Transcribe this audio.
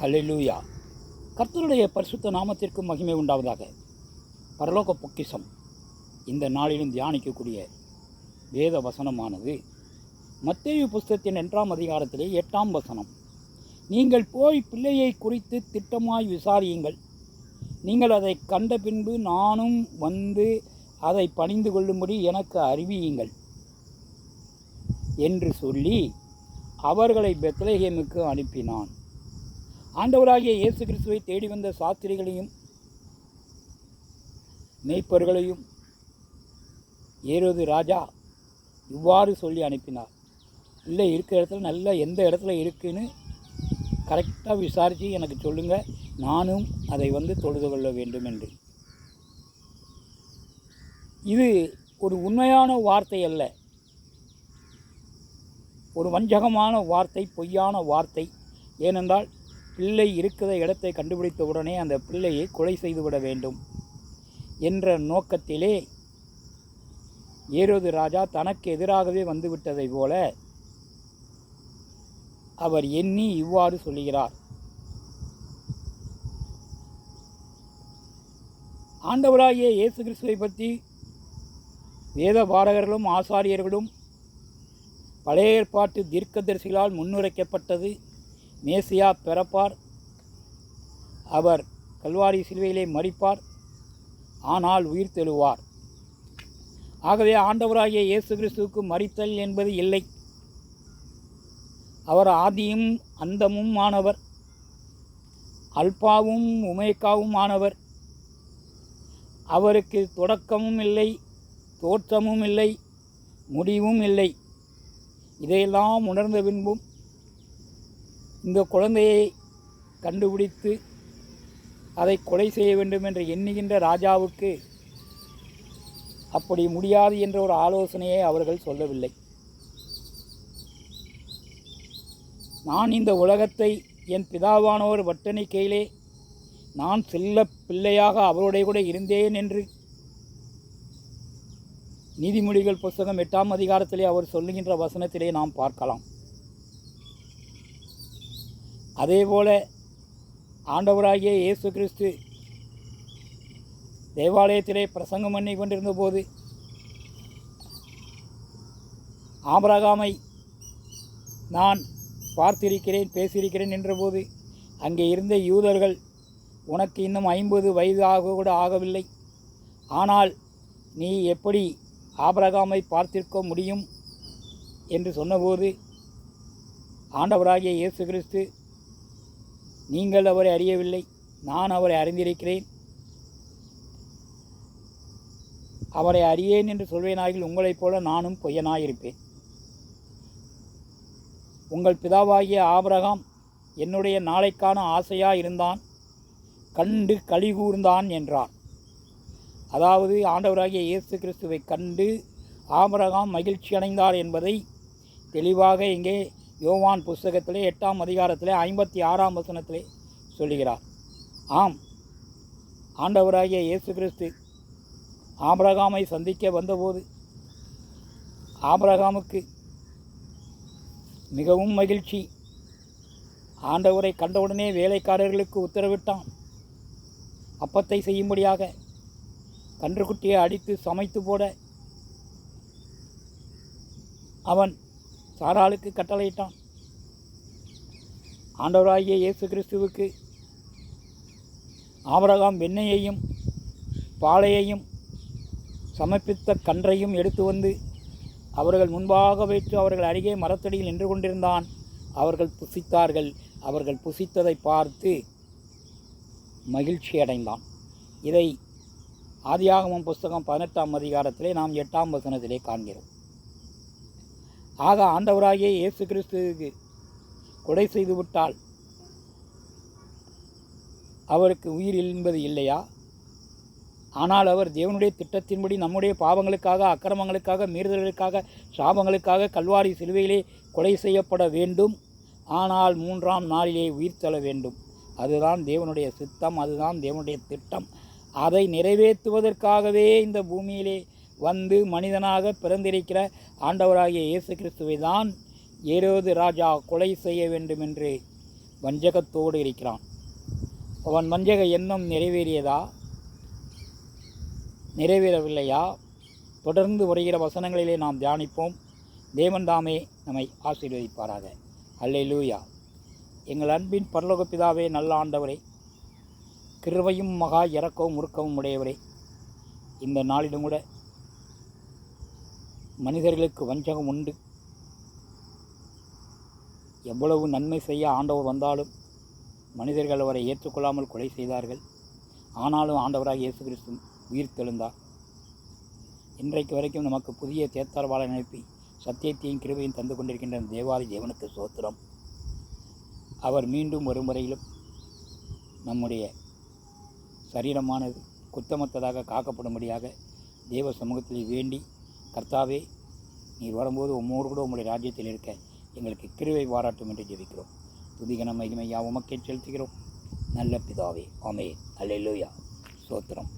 ஹalleluya கர்த்தருடைய பரிசுத்த நாமத்திற்கு மகிமை உண்டாவதாக. பரலோக பொக்கிஷம். இந்த நாளிலும் தியானிக்கக்கூடிய வேத வசனமானது மத்தேயு புஸ்தகத்தின் இரண்டாம் அதிகாரத்திலே எட்டாம் வசனம். நீங்கள் போய் பிள்ளையை குறித்து திட்டமாய் விசாரியுங்கள். நீங்கள் அதை கண்ட பின்பு நானும் வந்து அதை பணிந்து கொள்ளும்படி எனக்கு அறிவியுங்கள். என்று சொல்லி அவர்களை பெத்லஹேமுக்கு அனுப்பினான். ஆண்டவராகிய இயேசு கிறிஸ்துவை தேடி வந்த சாஸ்திரிகளையும் மேய்ப்பர்களையும் ஏரோது ராஜா இவ்வாறு சொல்லி அனுப்பினார். இல்லை இருக்கிற இடத்துல நல்லா எந்த இடத்துல இருக்குன்னு கரெக்டாக விசாரித்து எனக்கு சொல்லுங்கள் நானும் அதை வந்து தொழுது கொள்ள வேண்டும் என்று. இது ஒரு உண்மையான வார்த்தை அல்ல. ஒரு வஞ்சகமான வார்த்தை பொய்யான வார்த்தை. ஏனென்றால் பிள்ளை இருக்கிற இடத்தை கண்டுபிடித்த உடனே அந்த பிள்ளையை கொலை செய்துவிட வேண்டும் என்ற நோக்கத்திலே ஏரோது ராஜா தனக்கு எதிராகவே வந்துவிட்டதைப் போல அவர் எண்ணி இவ்வாறு சொல்லுகிறார் ஆண்டவராகிய இயேசு கிறிஸ்துவை பற்றி வேத பாடகர்களும் ஆசாரியர்களும் பழைய ஏற்பாட்டு தீர்க்கதரிசிகளால் முன்னுரைக்கப்பட்டது. மேசியா பிறப்பார். அவர் கல்வாரி சிலுவையிலே மறிப்பார் ஆனால் உயிர் தெழுவார். ஆகவே ஆண்டவராகிய இயேசு கிறிஸ்துவுக்கு மறித்தல் என்பது இல்லை. அவர் ஆதியும் அந்தமும் ஆனவர். அல்பாவும் உமேக்காவும் ஆனவர். அவருக்கு தொடக்கமும் இல்லை தோற்றமும் இல்லை முடிவும் இல்லை. இதையெல்லாம் உணர்ந்த பின்பும் இந்த குழந்தையை கண்டுபிடித்து அதை கொலை செய்ய வேண்டும் என்று எண்ணுகின்ற ராஜாவுக்கு அப்படி முடியாது என்ற ஒரு ஆலோசனையை அவர்கள் சொல்லவில்லை. நான் இந்த உலகத்தை என் பிதாவானோர் வட்டணிக்கையிலே நான் செல்ல பிள்ளையாக அவருடைய கூட இருந்தேன் என்று நீதிமொழிகள் புஸ்தகம் எட்டாம் அதிகாரத்திலே அவர் சொல்லுகின்ற வசனத்திலே நாம் பார்க்கலாம். அதேபோல ஆண்டவராகிய இயேசு கிறிஸ்து தேவாலயத்திலே பிரசங்கம் பண்ணி கொண்டிருந்த போது ஆபரகாமை நான் பார்த்திருக்கிறேன் பேசியிருக்கிறேன் என்றபோது அங்கே இருந்த யூதர்கள் உனக்கு இன்னும் ஐம்பது வயது ஆக கூட ஆகவில்லை. ஆனால் நீ எப்படி ஆபரகாமை பார்த்திருக்க முடியும்? என்று சொன்னபோது ஆண்டவராகிய இயேசு கிறிஸ்து நீங்கள் அவரை அறியவில்லை நான் அவரை அறிந்திருக்கிறேன். அவரை அறியேன் என்று சொல்வேனாகில் உங்களைப் போல நானும் பொய்யனாயிருப்பேன். உங்கள் பிதாவாகிய ஆபரகாம் என்னுடைய நாளைக்கான ஆசையாக இருந்தான் கண்டு கலிகூர்ந்தான் என்றார். அதாவது ஆண்டவராகிய இயேசு கிறிஸ்துவை கண்டு ஆபரகாம் மகிழ்ச்சி அடைந்தார் என்பதை தெளிவாக இங்கே யோவான் புஸ்தகத்திலே எட்டாம் அதிகாரத்திலே ஐம்பத்தி ஆறாம் வசனத்திலே சொல்லுகிறார். ஆம் ஆண்டவராகிய இயேசு கிறிஸ்து ஆபிரகாமை சந்திக்க வந்தபோது ஆபிரகாமுக்கு மிகவும் மகிழ்ச்சி. ஆண்டவரை கண்டவுடனே வேலைக்காரர்களுக்கு உத்தரவிட்டான். அப்பத்தை செய்யும்படியாக கன்றுக்குட்டியை அடித்து சமைத்து போட அவன் சாராளுக்கு கட்டளையிட்டான். ஆண்டவராகிய இயேசு கிறிஸ்துவுக்கு ஆபரகாம் வெண்ணையையும் பாலையையும் சமர்ப்பித்த கன்றையும் எடுத்து வந்து அவர்கள் முன்பாக வைத்து அவர்கள் அருகே மரத்தடியில் நின்று கொண்டிருந்தான். அவர்கள் புசித்தார்கள். அவர்கள் புசித்ததை பார்த்து மகிழ்ச்சி அடைந்தான். இதை ஆதியாகமம் புஸ்தகம் பதினெட்டாம் அதிகாரத்திலே நாம் எட்டாம் வசனத்திலே காண்கிறோம். ஆக ஆண்டவராகிய இயேசு கிறிஸ்துவுக்கு கொடை செய்து விட்டால் அவருக்கு உயிர் என்பது இல்லையா? ஆனால் அவர் தேவனுடைய திட்டத்தின்படி நம்முடைய பாவங்களுக்காக அக்கிரமங்களுக்காக மீறுதல்களுக்காக சாபங்களுக்காக கல்வாரி சிலுவையிலே கொலை செய்யப்பட வேண்டும். ஆனால் மூன்றாம் நாளிலே உயிர் தள்ள வேண்டும். அதுதான் தேவனுடைய சித்தம் அதுதான் தேவனுடைய திட்டம். அதை நிறைவேற்றுவதற்காகவே இந்த பூமியிலே வந்து மனிதனாக பிறந்திருக்கிற ஆண்டவராகிய இயேசு கிறிஸ்துவை தான் ஏரோது ராஜா கொலை செய்ய வேண்டும் என்று வஞ்சகத்தோடு இருக்கிறான். அவன் வஞ்சக எண்ணம் நிறைவேறியதா? நிறைவேறவில்லையா? தொடர்ந்து வருகிற வசனங்களிலே நாம் தியானிப்போம். தேவன் தாமே நம்மை ஆசீர்வதிப்பாராக. அல்லை லூயா எங்கள் அன்பின் பரலோக பிதாவே நல்ல ஆண்டவரே கிருவையும் மகா இறக்கவும் முறுக்கவும் உடையவரே இந்த நாளிலும் கூட மனிதர்களுக்கு வஞ்சகம் உண்டு. எவ்வளவு நன்மை செய்ய ஆண்டவர் வந்தாலும் மனிதர்கள் அவரை ஏற்றுக்கொள்ளாமல் கொலை செய்தார்கள். ஆனாலும் ஆண்டவராக இயேசு கிறிஸ்து உயிர் தெழுந்தார். இன்றைக்கு வரைக்கும் நமக்கு புதிய தேத்தார்வாளை அனுப்பி சத்தியத்தையும் கிருபையும் தந்து கொண்டிருக்கின்ற தேவாதி தேவனுக்கு சோத்திரம். அவர் மீண்டும் ஒரு முறையிலும் நம்முடைய சரீரமானது குத்தமத்ததாக காக்கப்படும்படியாக தேவ சமூகத்தில் வேண்டி கர்த்தாவே நீர் வரும்போது உம்மோடு கூட உங்களுடைய ராஜ்யத்தில் இருக்க எங்களுக்கு கிருவை பாராட்டும் என்று ஜெபிக்கிறோம். துதிகன மகிமையா உமக்கே செலுத்துகிறோம். நல்ல பிதாவே ஆமே அல்லேலூயா சோத்திரம்